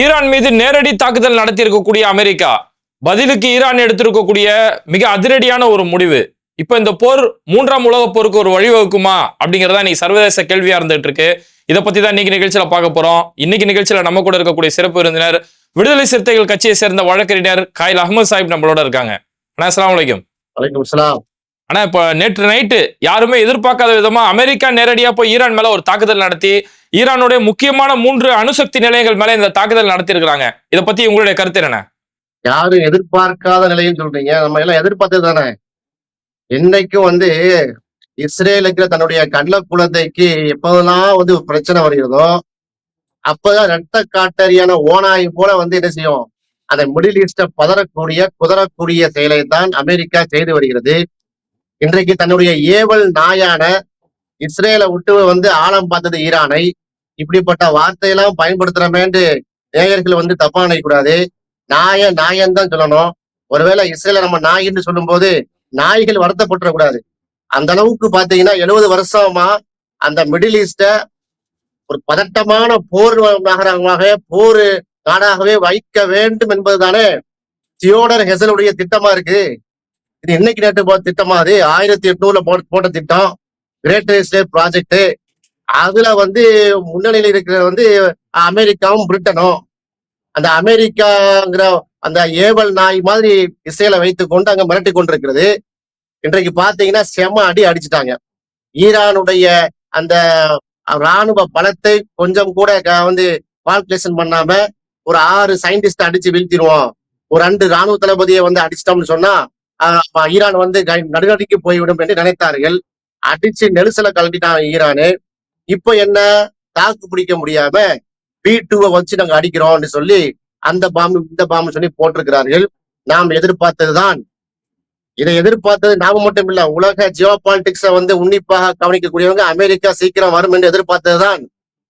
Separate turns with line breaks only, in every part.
Iran மீது நேரடி தாக்குதல் நடத்தி இருக்கக்கூடிய அமெரிக்கா. பதிலுக்கு ஈரான் எடுத்திருக்கக்கூடிய மிக அதிரடியான ஒரு முடிவு. இப்ப இந்த போர் மூன்றாம் உலக போருக்கு ஒரு வழிவகுக்குமா அப்படிங்கறத இன்னைக்கு சர்வதேச கேள்வியா இருந்துட்டு இருக்கு இதை பத்தி தான் இன்னைக்கு நிகழ்ச்சியில பார்க்க போறோம். இன்னைக்கு நிகழ்ச்சியில நம்ம கூட இருக்கக்கூடிய சிறப்பு விருந்தினர் விடுதலை சிறுத்தைகள் கட்சியை சேர்ந்த வழக்கறிஞர் காயில் அகமது சாஹிப் நம்மளோட இருக்காங்க. அண்ணா வலைக்கம்
வலைக்கம் வலைக்கம்
ஆனால் இப்போ நேற்று நைட்டு யாருமே எதிர்பார்க்காத விதமாக அமெரிக்கா நேரடியாக போய் ஈரான் மேலே ஒரு தாக்குதல் நடத்தி ஈரானுடைய முக்கியமான மூன்று அணுசக்தி நிலையங்கள் மேலே இந்த தாக்குதல் நடத்தியிருக்கிறாங்க. இதை பற்றி உங்களுடைய கருத்து என்ன
யாரும் எதிர்பார்க்காத நிலையும் சொல்றீங்க. நம்ம எல்லாம் எதிர்பார்த்தது தானே? என்னைக்கும் வந்து இஸ்ரேலுக்கு தன்னுடைய கடல குழந்தைக்கு எப்போதெல்லாம் வந்து பிரச்சனை வருகிறதோ அப்பதான் ரத்த காட்டறியான ஓனாய் போல வந்து என்ன செய்யும்? அந்த மிடில் ஈஸ்ட பதறக்கூடிய குதறக்கூடிய செயலை தான் அமெரிக்கா செய்து வருகிறது. இன்றைக்கு தன்னுடைய ஏவல் நாயான இஸ்ரேலை விட்டு வந்து ஆழம் பார்த்தது ஈரானை. இப்படிப்பட்ட வார்த்தையெல்லாம் பயன்படுத்துறமேண்டு நேயர்கள் வந்து தப்பா கூடாது நாய நாயன் தான் சொல்லணும். ஒருவேளை இஸ்ரேல நம்ம நாயின்னு சொல்லும்போது நாய்கள் வருத்தப்பட்டுற கூடாது அந்த அளவுக்கு பாத்தீங்கன்னா எழுபது வருஷமா அந்த மிடில் ஈஸ்ட ஒரு பதட்டமான போர் நகரமாக போர் நாடாகவே வைக்க வேண்டும் என்பதுதானே தியோடர் ஹெசலுடைய திட்டமா இருக்கு. இது இன்னைக்கு நேற்று போ திட்டமா? அது ஆயிரத்தி எட்நூறுல போட்ட போட்ட திட்டம். கிரேட் ஸ்டேட் ப்ராஜெக்ட் அதுல வந்து முன்னணியில் இருக்கிற வந்து அமெரிக்காவும் பிரிட்டனும். அந்த அமெரிக்காங்கிற அந்த ஏவல் நாய் மாதிரி இஸ்ரேலை வைத்து கொண்டு அங்க மிரட்டி கொண்டிருக்கிறது. இன்றைக்கு பாத்தீங்கன்னா செம அடி அடிச்சிட்டாங்க. ஈரானுடைய அந்த ராணுவ பலத்தை கொஞ்சம் கூட வந்து கால்குலேஷன் பண்ணாம ஒரு ஆறு சயின்டிஸ்ட் அடிச்சு வீழ்த்திடுவோம். ஒரு ரெண்டு ராணுவ தளபதியை வந்து அடிச்சிட்டோம்னு சொன்னா ஈரான் வந்து கை- போய்விடும் என்று நினைத்தார்கள். அடிச்சு நெரிசல கழட்டிட்டான் ஈரானு. இப்ப என்ன? தாக்கு பிடிக்க முடியாம பி டூவை வச்சு நாங்க அடிக்கிறோம்னு சொல்லி அந்த பாம்பு இந்த பாம்பு சொல்லி போட்டிருக்கிறார்கள். நாம் எதிர்பார்த்ததுதான். இதை எதிர்பார்த்தது நாம மட்டும் இல்ல உலக ஜியோ பாலிடிக்ஸ வந்து உன்னிப்பாக கவனிக்கக்கூடியவங்க அமெரிக்கா சீக்கிரம் வரும் என்று எதிர்பார்த்ததுதான்.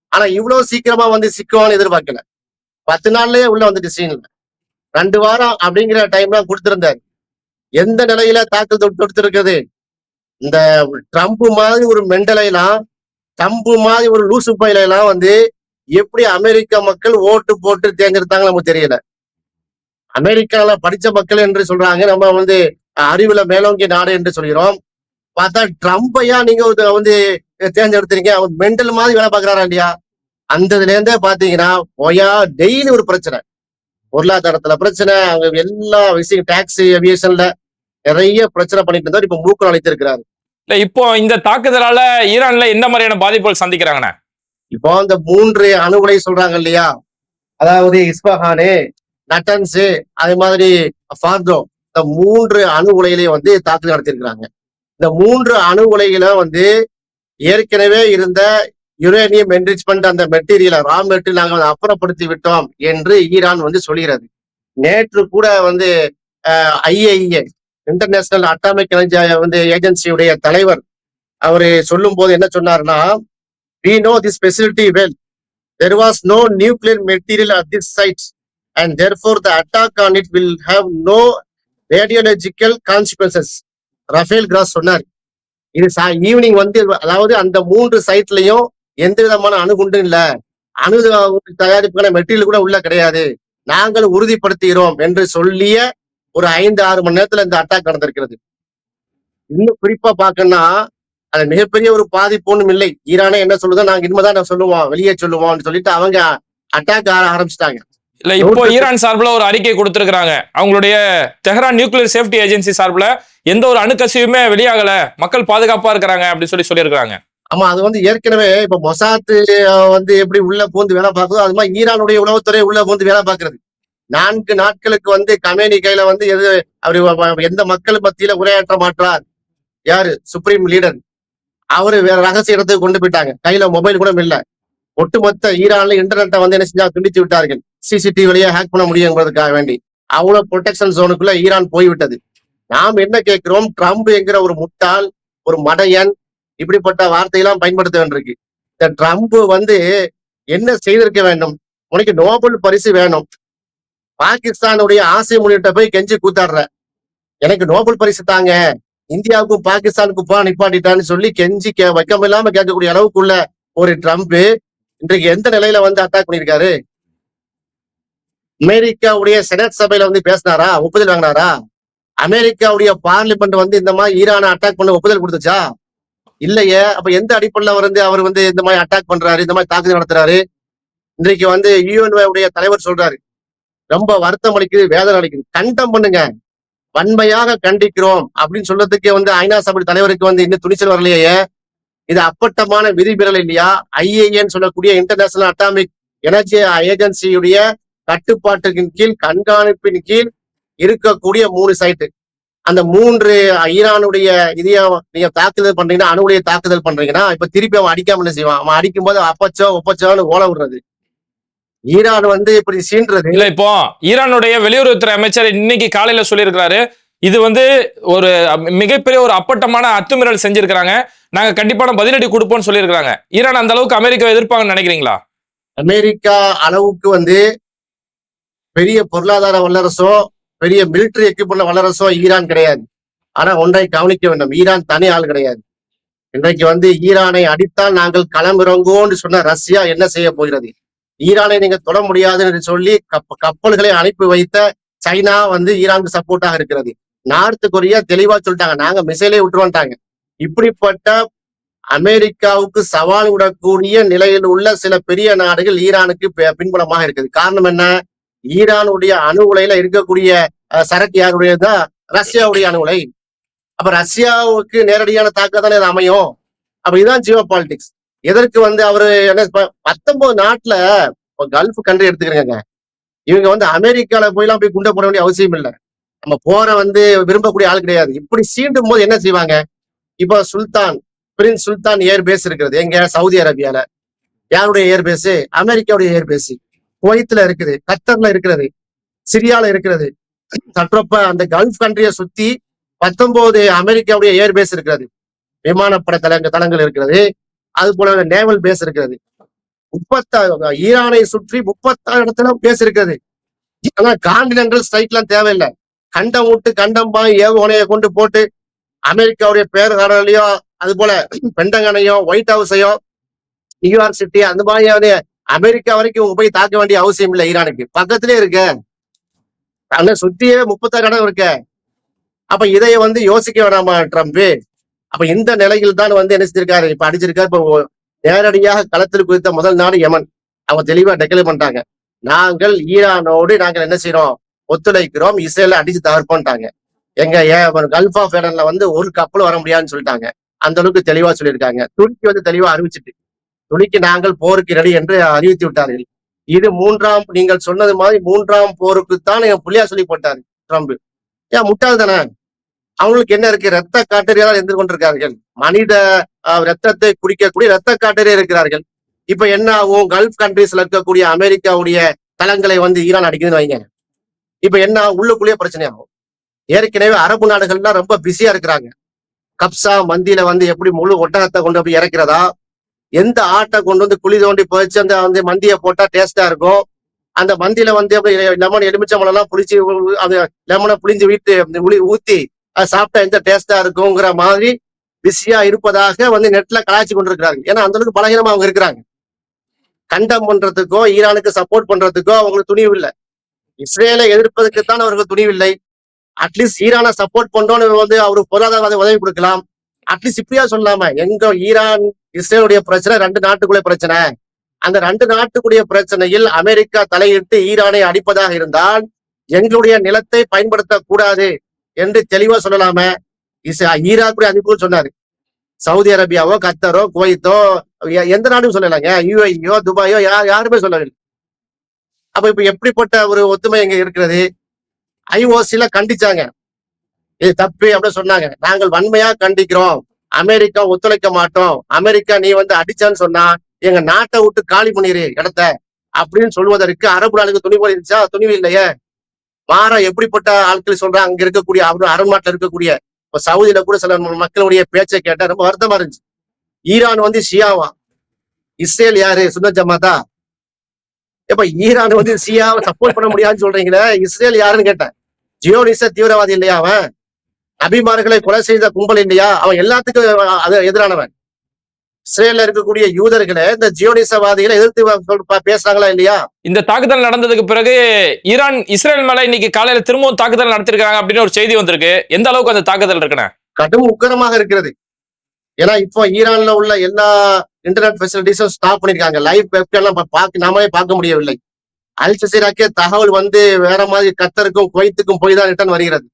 ஆனா இவ்வளவு சீக்கிரமா வந்து சிக்குவான்னு எதிர்பார்க்கல. பத்து நாள்லயே உள்ள வந்துட்டு சீன்ல. ரெண்டு வாரம் அப்படிங்கிற டைம் கொடுத்திருந்தாரு. எந்த நிலையில தாக்கல் தொடுத்திருக்குது இந்த ட்ரம்ப் மாதிரி ஒரு மெண்டலையெல்லாம் ட்ரம்ப் மாதிரி ஒரு லூசு பயிலாம் வந்து எப்படி அமெரிக்க மக்கள் ஓட்டு போட்டு தேர்ந்தெடுத்தாங்க நமக்கு தெரியல. அமெரிக்கால படிச்ச மக்கள் என்று சொல்றாங்க. நம்ம வந்து அறிவுல மேலோங்கிய நாடு என்று சொல்கிறோம். பார்த்தா ட்ரம்ப்பையா நீங்க ஒரு வந்து தேர்ந்தெடுத்துறீங்க அவர் மெண்டல் மாதிரி வேலை பாக்குறாரா இல்லையா? அந்த இதுல இருந்தே பாத்தீங்கன்னா பொயா டெய்லி ஒரு பிரச்சனை. பொருளாதாரத்துல பிரச்சனை. அங்க எல்லா விஷயம் டாக்ஸி ஏவியேஷன்ல நிறைய பிரச்சனை பண்ணிட்டு இருந்தார். இப்ப மூக்கு அழைத்திருக்கிறாரு
இல்ல இப்போ இந்த தாக்குதலால ஈரான்ல எந்த மாதிரியான பாதிப்புகள் சந்திக்கிறாங்கண்ணே?
இப்போ அந்த மூன்று அணுகுலை சொல்றாங்க இல்லையா? அதாவது இஸ்பஹானு நட்டன்ஸு அதே மாதிரி ஃபார்தோ. இந்த மூன்று அணு உலையிலையும் வந்து தாக்குதல் நடத்தியிருக்கிறாங்க இந்த மூன்று அணு உலையில வந்து ஏற்கனவே இருந்த யுரேனியம் என்ரிச்மெண்ட் அந்த மெட்டீரியலை ரா மெட்டீரியல் நாங்கள் அப்புறப்படுத்தி விட்டோம் என்று ஈரான் வந்து சொல்கிறது. நேற்று கூட வந்து ஐஏஇஏ இன்டர்நேஷனல் அட்டாமிக் எனர்ஜி வந்து ஏஜென்சியுடைய தலைவர். அவரு சொல்லும் போது என்ன சொன்னார்னா we know this facility well there was no nuclear material at this sites and therefore the attack on it will have no radiological consequences Rafael Grossi சொன்னார். இது ஈவினிங் வந்து அதாவது அந்த மூன்று சைட்லயும் எந்த விதமான அணுகுண்டும் இல்ல. அணு தயாரிப்புக்கான மெட்டீரியல் கூட உள்ள கிடையாது. நாங்கள் உறுதிப்படுத்துகிறோம் என்று சொல்லிய ஒரு ஐந்து ஆறு மணி நேரத்துல இந்த அட்டாக் நடந்திருக்கிறது. இன்னும் குறிப்பா பார்க்கணும்னா அது மிகப்பெரிய ஒரு பாதிப்பு ஒண்ணும் இல்லை. ஈரானே என்ன சொல்லுதோ நாங்க இனிமேதான் சொல்லுவோம் வெளியே சொல்லுவோம்னு சொல்லிட்டு அவங்க அட்டாக் ஆர ஆரம்பிச்சிட்டாங்க.
இல்ல இப்போ ஈரான் சார்பில் ஒரு அறிக்கை கொடுத்திருக்காங்க அவங்களுடைய தெஹ்ரான் நியூக்ளியர் சேஃப்டி ஏஜென்சி சார்பில் எந்த ஒரு அணுக்கசிவுமே வெளியாகல. மக்கள் பாதுகாப்பா இருக்கிறாங்க அப்படின்னு சொல்லி சொல்லியிருக்காங்க
ஆமா அது வந்து ஏற்கனவே இப்ப மொசாத்து வந்து எப்படி உள்ள பூந்து வேலை பார்க்குதோ அது மாதிரி ஈரானுடைய உளவுத்துறை உள்ள பூந்து வேலை பார்க்கிறது. நான்கு நாட்களுக்கு வந்து கமேனி கையில வந்து எது அவர் எந்த மக்கள் மத்தியில உரையாற்ற மாட்டார். யாரு? சுப்ரீம் லீடர் அவரு வேற ரகசிய இடத்துக்கு கொண்டு போயிட்டாங்க. கையில மொபைல் கூட இல்ல. ஒட்டுமொத்த ஈரான்ல இன்டர்நெட்டை வந்து என்ன செஞ்சா துண்டித்து விட்டார்கள். சிசிடிவி வழியா ஹேக் பண்ண முடியுங்கிறதுக்காக வேண்டி. அவ்வளவு ப்ரொடெக்ஷன் ஜோனுக்குள்ள ஈரான் போய்விட்டது. நாம் என்ன கேட்கிறோம்? ட்ரம்ப் என்கிற ஒரு முட்டாள் ஒரு மடையன் இப்படிப்பட்ட வார்த்தையெல்லாம் பயன்படுத்த வேண்டியிருக்கு. இந்த ட்ரம்ப் வந்து என்ன செய்திருக்க வேண்டும்? உனக்கு நோபல் பரிசு வேணும். பாகிஸ்தானுடைய ஆசை முன்னிட்ட போய் கெஞ்சி கூத்தாடுற. எனக்கு நோபல் பரிசு தாங்க. இந்தியாவுக்கும் பாகிஸ்தானுக்கும் போ நிப்பாட்டிட்டான்னு சொல்லி கெஞ்சி கே வைக்கம் இல்லாம கேட்கக்கூடிய அளவுக்குள்ள ஒரு ட்ரம்ப் இன்றைக்கு எந்த நிலையில வந்து அட்டாக் பண்ணியிருக்காரு? அமெரிக்காவுடைய செனட் சபையில வந்து பேசினாரா? ஒப்புதல் வாங்கினாரா? அமெரிக்காவுடைய பார்லிமெண்ட் வந்து இந்த மாதிரி ஈரானை அட்டாக் பண்ண ஒப்புதல் கொடுத்துச்சா? இல்லையே. அப்ப எந்த அடிப்படையில அவர் வந்து அவர் வந்து இந்த மாதிரி அட்டாக் பண்றாரு? இந்த மாதிரி தாக்குதல் நடத்துறாரு? இன்றைக்கு வந்து UN உடைய தலைவர் சொல்றாரு. ரொம்ப வருத்தம் அளிக்குது வேதனை அளிக்குது. கண்டம் பண்ணுங்க. வன்மையாக கண்டிக்கிறோம் அப்படின்னு சொல்றதுக்கே வந்து ஐநா சபை தலைவருக்கு வந்து இன்னும் துணிச்சல் வரலையே. இது அப்பட்டமான விதிமீறல் இல்லையா? ஐஏஏன்னு சொல்லக்கூடிய இன்டர்நேஷனல் அட்டாமிக் எனர்ஜி ஏஜென்சியுடைய கட்டுப்பாட்டுக்கின் கீழ் கண்காணிப்பின் கீழ் இருக்கக்கூடிய மூணு சைட்டு அந்த மூன்று ஈரானுடைய இதையும் நீங்க தாக்குதல் பண்றீங்கன்னா அணுடைய தாக்குதல் பண்றீங்கன்னா இப்ப திருப்பி அவன் அடிக்காம என்ன செய்வான்? அவன் அடிக்கும் போது அப்பச்சோ ஒப்பச்சோன்னு ஓல விடுறது. ஈரான் வந்து இப்படி சீன்றது.
இல்ல இப்போ ஈரானுடைய வெளியுறவுத்துறை அமைச்சர் இன்னைக்கு காலையில சொல்லியிருக்கிறாரு. இது வந்து ஒரு மிகப்பெரிய ஒரு அப்பட்டமான அத்துமீறல் செஞ்சிருக்கிறாங்க. நாங்க கண்டிப்பான பதிலடி கொடுப்போம்னு சொல்லியிருக்கிறாங்க. ஈரான் அந்த அளவுக்கு அமெரிக்கா எதிர்ப்பாங்கன்னு நினைக்கிறீங்களா?
அமெரிக்கா அளவுக்கு வந்து பெரிய பொருளாதார வல்லரசோ பெரிய மிலிட்டரி எக்யூப்மெண்ட் வல்லரசோ ஈரான் கிடையாது. ஆனா ஒன்றை கவனிக்க வேண்டும். ஈரான் தனி ஆள் கிடையாது. இன்றைக்கு வந்து ஈரானை அடித்தால் நாங்கள் களமிறங்கோன்னு சொன்ன ரஷ்யா என்ன செய்ய போகிறது? ஈரானை நீங்க தொட முடியாதுன்னு சொல்லி கப்ப கப்பல்களை அனுப்பி வைத்த சைனா வந்து ஈரானுக்கு சப்போர்ட்டாக இருக்கிறது. நார்த் கொரியா தெளிவா சொல்லிட்டாங்க. நாங்க மிசைலே விட்டுருவோம்ட்டாங்க இப்படிப்பட்ட அமெரிக்காவுக்கு சவால் விடக்கூடிய நிலையில் உள்ள சில பெரிய நாடுகள் ஈரானுக்கு பின்புலமாக இருக்குது. காரணம் என்ன? ஈரானுடைய அணு உலையில இருக்கக்கூடிய சரக்கு யாருடையதுதான் ரஷ்யாவுடைய அணு உலை. அப்ப ரஷ்யாவுக்கு நேரடியான தாக்கம் தானே அமையும்? அப்ப இதுதான் ஜியோ பாலிடிக்ஸ். எதற்கு வந்து அவரு என்ன ப- பத்தொன்பது நாட்டுல இப்போ கல்ஃப் கண்ட்ரி எடுத்துக்கிறேங்க. இவங்க வந்து அமெரிக்கால போயெல்லாம் போய் குண்டை போட வேண்டிய அவசியம் இல்லை. நம்ம போற வந்து விரும்பக்கூடிய ஆள் கிடையாது. இப்படி சீண்டும் போது என்ன செய்வாங்க? இப்போ சுல்தான் பிரின்ஸ் சுல்தான் ஏர் பேஸ் இருக்கிறது. எங்க? சவுதி அரேபியால. யாருடைய ஏர் பேஸ் அமெரிக்காவுடைய ஏர் பேஸ் குவைத்துல இருக்குது கத்தர்ல இருக்கிறது சிரியால இருக்கிறது. சற்றப்ப அந்த கல்ஃப் கண்ட்ரியை சுத்தி பத்தொன்பது அமெரிக்காவுடைய ஏர் பேஸ் இருக்கிறது. விமானப்பட தளங்க தளங்கள் இருக்கிறது. அது போல நேவல் பேஸ் இருக்கிறது முப்பத்தாறு ஈரானை சுற்றி முப்பத்தாறு இடத்துல பேஸ் இருக்கிறது ஆனா ஸ்ட்ரைக் எல்லாம் தேவையில்லை. கண்டம் விட்டு கண்டம் பாய் ஏவுகணையை கொண்டு போட்டு அமெரிக்காவுடைய பேர் அது போல பெண்டகனையோ ஒயிட் ஹவுஸையோ நியூயார்க் சிட்டி அந்த மாதிரியான அமெரிக்கா வரைக்கும் உங்க போய் தாக்க வேண்டிய அவசியம் இல்லை ஈரானுக்கு. பக்கத்திலே இருக்க. அங்க சுத்தியே முப்பத்தாறு இடம் இருக்க. அப்ப இதைய வந்து யோசிக்க வேணாமா ட்ரம்ப் அப்ப இந்த நிலையில் தான் வந்து என்ன செஞ்சிருக்காரு இப்ப அடிச்சிருக்காரு. இப்போ நேரடியாக களத்தில் குறித்த முதல் நாடு யமன். அவங்க தெளிவா டெக்ளேர் பண்ணிட்டாங்க. நாங்கள் ஈரானோடு நாங்கள் என்ன செய்யறோம் ஒத்துழைக்கிறோம். இஸ்ரேல அடிச்சு தவிர்ப்போம்ட்டாங்க எங்க ஏ- கல்ஃப் ஆஃப் ஏடன்ல வந்து ஒரு கப்பல் வர முடியாதுன்னு சொல்லிட்டாங்க. அந்த அளவுக்கு தெளிவா சொல்லியிருக்காங்க. துருக்கி வந்து தெளிவா அறிவிச்சிட்டு. துணிக்கு நாங்கள் போருக்கு ரெடி என்று அறிவித்து விட்டார்கள். இது மூன்றாம் நீங்கள் சொன்னது மாதிரி மூன்றாம் போருக்கு தான் என் புள்ளியா சொல்லி போட்டாரு ட்ரம்ப். ஏன் முட்டாள் தானே அவங்களுக்கு என்ன இருக்கு? ரத்த காட்டறியால் இருந்து கொண்டிருக்கார்கள் மனித ரத்தத்தை குடிக்கக்கூடிய ரத்த காட்டறியா இருக்கிறார்கள். இப்ப என்ன ஆகும்? கல்ஃப் கண்ட்ரீஸ்ல இருக்கக்கூடிய அமெரிக்காவுடைய தளங்களை வந்து ஈரான் அடிக்குதுன்னு வைங்க. இப்ப என்ன உள்ளுக்குள்ளேயே பிரச்சனை ஆகும். ஏற்கனவே அரபு நாடுகள்லாம் ரொம்ப பிஸியா இருக்கிறாங்க. கப்சா மந்தியில வந்து எப்படி முழு ஒட்டகத்தை கொண்டு போய் இறக்கிறதா? எந்த ஆட்டை கொண்டு வந்து குழி தோண்டி போச்சு அந்த வந்து மந்தியை போட்டா டேஸ்டா இருக்கும்? அந்த மந்தியில வந்து எப்படி லெமன் எலுமிச்சம்பழம் எல்லாம் புளிச்சு அது லெமனை புளிஞ்சு வீட்டு ஊத்தி சாப்பிட்டா எந்த டேஸ்டா இருக்குங்கிற மாதிரி பிஸியா இருப்பதாக வந்து நெட்ல கலாய்ச்சி கொண்டிருக்கிறாங்க. ஏன்னா அந்த அளவுக்கு பலகீனமா அவங்க இருக்கிறாங்க. கண்டம் பண்றதுக்கோ ஈரானுக்கு சப்போர்ட் பண்றதுக்கோ அவங்களுக்கு துணிவு இல்லை. இஸ்ரேலை எதிர்ப்பதற்கு தான் அவர்கள் துணிவில்லை அட்லீஸ்ட் ஈரானை சப்போர்ட் பண்றோம்னு வந்து அவருக்கு பொருளாதார உதவி கொடுக்கலாம். அட்லீஸ்ட் இப்படியா சொல்லாம எங்க ஈரான் இஸ்ரேலுடைய பிரச்சனை ரெண்டு நாட்டுக்குள்ளே பிரச்சனை. அந்த ரெண்டு நாட்டுக்குடைய பிரச்சனையில் அமெரிக்கா தலையிட்டு ஈரானை அடிப்பதாக இருந்தால் எங்களுடைய நிலத்தை பயன்படுத்தக்கூடாது. என்று தெளிவா சொல்லலாமே. இஸ் ஈராக்குடைய அதிபர் சொன்னாரு. சவுதி அரேபியாவோ கத்தரோ குவைத்தோ எந்த நாடும் சொல்லலைங்க. யூஏஇயோ துபாயோ யா- யாருமே சொல்லவில்லை. அப்ப இப்ப எப்படிப்பட்ட ஒரு ஒத்துமை இங்க இருக்கிறது? ஐஓசில கண்டிச்சாங்க. இது தப்பு அப்படின்னு சொன்னாங்க. நாங்கள் வன்மையா கண்டிக்கிறோம். அமெரிக்கா ஒத்துழைக்க மாட்டோம். அமெரிக்கா நீ வந்து அடிச்சான்னு சொன்னா எங்க நாட்டை விட்டு காலி பண்ணிரு இடத்த அப்படின்னு சொல்வதற்கு அரபு நாளுக்கு துணிவு இருந்துச்சா? துணிவு இல்லையே. மாறா எப்படிப்பட்ட ஆட்கள் சொல்றாங்க அங்க இருக்கக்கூடிய அவரு அரபு இருக்கக்கூடிய இப்ப சவுதியில கூட சில மக்களுடைய பேச்சை கேட்டா ரொம்ப வருத்தமா இருந்துச்சு. ஈரான் வந்து ஷியாவா. இஸ்ரேல் யாரு? சுன்ன ஜமாதா இப்ப ஈரான் வந்து ஷியாவை சப்போர்ட் பண்ண முடியாதுன்னு சொல்றீங்களே இஸ்ரேல் யாருன்னு கேட்டேன். ஜியோனிச தீவிரவாதி இல்லையா அவன்? நபிமார்களை கொலை செய்த கும்பல் இல்லையா? அவன் எல்லாத்துக்கும் அது எதிரானவன். இஸ்ரேல்ல இருக்கக்கூடிய யூதர்களை இந்த ஜியோனிசவாதிகளை எதிர்த்து பேசுறாங்களா இல்லையா?
இந்த தாக்குதல் நடந்ததுக்கு பிறகு ஈரான் இஸ்ரேல் மேல இன்னைக்கு காலையில திரும்பவும் தாக்குதல் நடத்திருக்காங்க அப்படின்னு ஒரு செய்தி வந்திருக்கு. எந்த அளவுக்கு அந்த தாக்குதல் இருக்குண்ணே
கடும் உக்கரமாக இருக்கிறது. ஏன்னா இப்போ ஈரான்ல உள்ள எல்லா இன்டர்நெட் ஃபெசிலிட்டிஸும் ஸ்டாப் பண்ணிருக்காங்க. லைவ் வெப்கெல்லாம் பார்க்க நாமளே பார்க்க முடியவில்லை. அல் தகவல் வந்து வேற மாதிரி கத்தருக்கும் குவைத்துக்கும் போய் தான் ரிட்டர்ன் வருகிறது.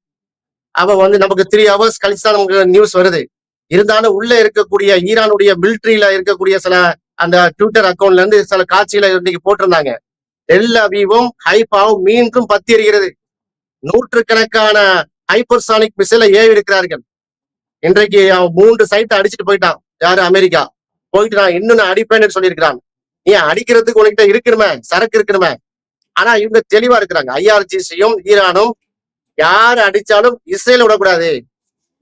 அவ வந்து நமக்கு த்ரீ ஹவர்ஸ் கழிச்சு தான் நமக்கு நியூஸ் வருது. இருந்தாலும் உள்ள இருக்கக்கூடிய ஈரானுடைய மிலிட்ரியில இருக்கக்கூடிய சில அந்த ட்விட்டர் அக்கௌண்ட்ல இருந்து சில காட்சிகளை இன்னைக்கு போட்டிருந்தாங்க. டெல் அவீவும் ஹைபாவும் மீண்டும் பத்தி எறிகிறது நூற்றுக்கணக்கான ஹைப்பர்சானிக் மிசைல ஏவி இருக்கிறார்கள் இன்றைக்கு அவன் மூன்று சைட்டை அடிச்சுட்டு போயிட்டான். யாரு? அமெரிக்கா. போயிட்டு நான் இன்னும் நான் அடிப்பேன்னு சொல்லியிருக்கிறான். நீ அடிக்கிறதுக்கு உனக்கிட்ட இருக்கணுமே சரக்கு இருக்கணுமே ஆனா இவங்க தெளிவா இருக்கிறாங்க. ஐஆர்ஜிசியும் ஈரானும் யார் அடிச்சாலும் இஸ்ரேல் விடக்கூடாது.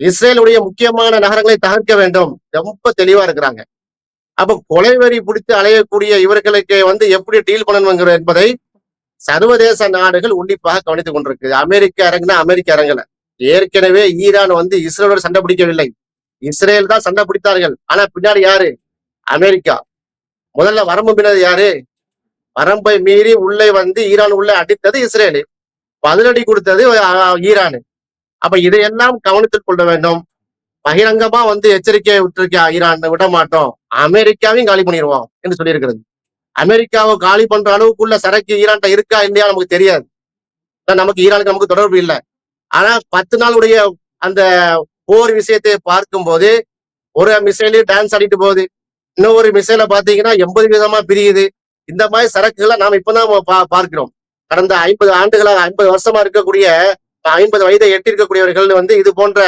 இஸ்ரேலுடைய முக்கியமான நகரங்களை தகர்க்க வேண்டும். ரொம்ப தெளிவா இருக்கிறாங்க. அப்ப கொலைவெறி பிடித்து அலையக்கூடிய இவர்களுக்கு வந்து எப்படி டீல் பண்ணணுங்கிற என்பதை சர்வதேச நாடுகள் உன்னிப்பாக கவனித்துக் கொண்டிருக்கு. அமெரிக்கா இறங்குனா அமெரிக்க இறங்கல ஏற்கனவே ஈரான் வந்து இஸ்ரேலோட சண்டை பிடிக்கவில்லை. இஸ்ரேல் தான் சண்டை பிடித்தார்கள். ஆனா பின்னாடி யாரு? அமெரிக்கா. முதல்ல வரம்பு மீனது யாரு? வரம்பை மீறி உள்ளே வந்து ஈரான் உள்ளே அடித்தது இஸ்ரேலு. பதிலடி கொடுத்தது ஈரானு. அப்ப இதையெல்லாம் கவனத்தில் கொள்ள வேண்டும். பகிரங்கமா வந்து எச்சரிக்கை விட்டுருக்க ஈரான் விட மாட்டோம். அமெரிக்காவையும் காலி பண்ணிடுவோம் என்று சொல்லியிருக்கிறது. அமெரிக்காவை காலி பண்ற அளவுக்குள்ள சரக்கு ஈரான்ட்ட இருக்கா இல்லையா நமக்கு தெரியாது. நமக்கு ஈரானுக்கு நமக்கு தொடர்பு இல்லை. ஆனா பத்து நாளுடைய அந்த போர் விஷயத்தை பார்க்கும்போது ஒரு மிசைலு டான்ஸ் ஆடிட்டு போகுது. இன்னொரு மிசைல பாத்தீங்கன்னா எண்பது விதமா பிரியுது. இந்த மாதிரி சரக்குகளை நாம் இப்பதான் பா- பார்க்கிறோம். கடந்த ஐம்பது ஆண்டுகளாக ஐம்பது வருஷமா இருக்கக்கூடிய ஐம்பது வயதை எட்டிருக்கக்கூடியவர்கள் வந்து இது போன்ற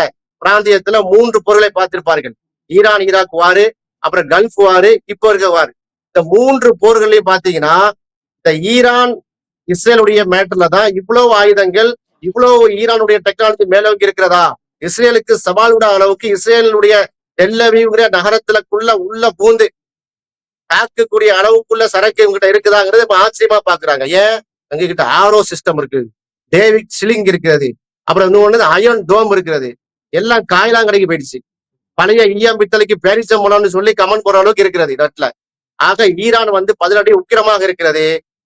பிராந்தியத்துல மூன்று பொருளை பார்த்திருப்பார்கள். ஈரான் ஈராக் வாரு அப்புறம் கல்ஃப் வாரு இப்போ இருக்க வாரு. இந்த மூன்று போர்களையும் பாத்தீங்கன்னா இந்த ஈரான் இஸ்ரேலுடைய மேட்டர்ல தான் இவ்வளவு ஆயுதங்கள் இவ்வளவு ஈரானுடைய டெக்னாலஜி மேலோங்கி இருக்கிறதா? இஸ்ரேலுக்கு சவால் விட அளவுக்கு இஸ்ரேலுடைய டெல்லவிங்கிற நகரத்துலக்குள்ள உள்ள பூந்து தாக்கக்கூடிய அளவுக்குள்ள சரக்கு இவங்கிட்ட இருக்குதாங்கிறது ஆச்சரியமா பாக்குறாங்க ஏன்? எங்க கிட்ட ஆரோ சிஸ்டம் இருக்கு. டேவிட் சிலிங் இருக்கிறது. அப்புறம் இன்னொன்னு அயன் டோம் இருக்கிறது. எல்லாம் காயிலாங்கடைக்கு போயிடுச்சு. பழைய ஈயம் பித்தளைக்கு பேரிச்சம்பழம்னு சொல்லி கமெண்ட் போற அளவுக்கு இருக்கிறது நட்ல ஆக ஈரான் வந்து பதிலடி உக்கிரமாக இருக்கிறது.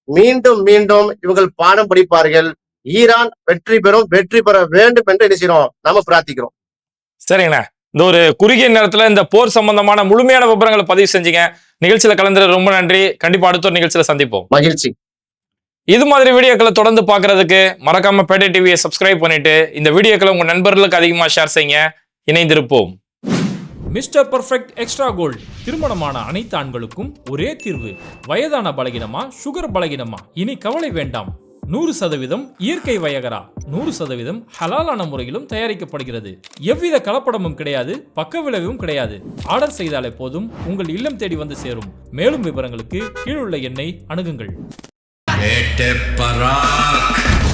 மீண்டும் மீண்டும் இவங்கள் பாடம் படிப்பார்கள். ஈரான் வெற்றி பெறும் வெற்றி பெற வேண்டும் என்று நினைக்கிறோம் நாம பிரார்த்திக்கிறோம்.
சரிங்கண்ணா இந்த ஒரு குறுகிய நேரத்துல இந்த போர் சம்பந்தமான முழுமையான விவரங்களை பதிவு செஞ்சீங்க. நிகழ்ச்சியில கலந்துறது ரொம்ப நன்றி. கண்டிப்பா அடுத்த ஒரு நிகழ்ச்சியில சந்திப்போம்.
மகிழ்ச்சி.
இது மாதிரி வீடியோக்களை தொடர்ந்து பார்க்கறதுக்கு மறக்காம பேட்டை டிவியை சப்ஸ்கிரைப் பண்ணிட்டு இந்த வீடியோக்களை உங்க நண்பர்களுக்கு அதிகமா ஷேர் செய்யுங்க. இணைந்திருப்போம்.
Mister Perfect Extra Gold. திருமணமான அனைத்து ஆண்களுக்கும் ஒரே தீர்வு. வயதான பலகினமா சுகர் பலகீனமா? இனி கவலை வேண்டாம். நூறு சதவீதம் இயற்கை வயகரா? நூறு சதவீதம் ஹலாலான முறையிலும் தயாரிக்கப்படுகிறது. எவ்வித கலப்படமும் கிடையாது பக்க விளைவும் கிடையாது. ஆர்டர் செய்தாலே போதும் உங்கள் இல்லம் தேடி வந்து சேரும். மேலும் விவரங்களுக்கு கீழுள்ள எண்ணை அணுகுங்கள்.
Hit the Barack.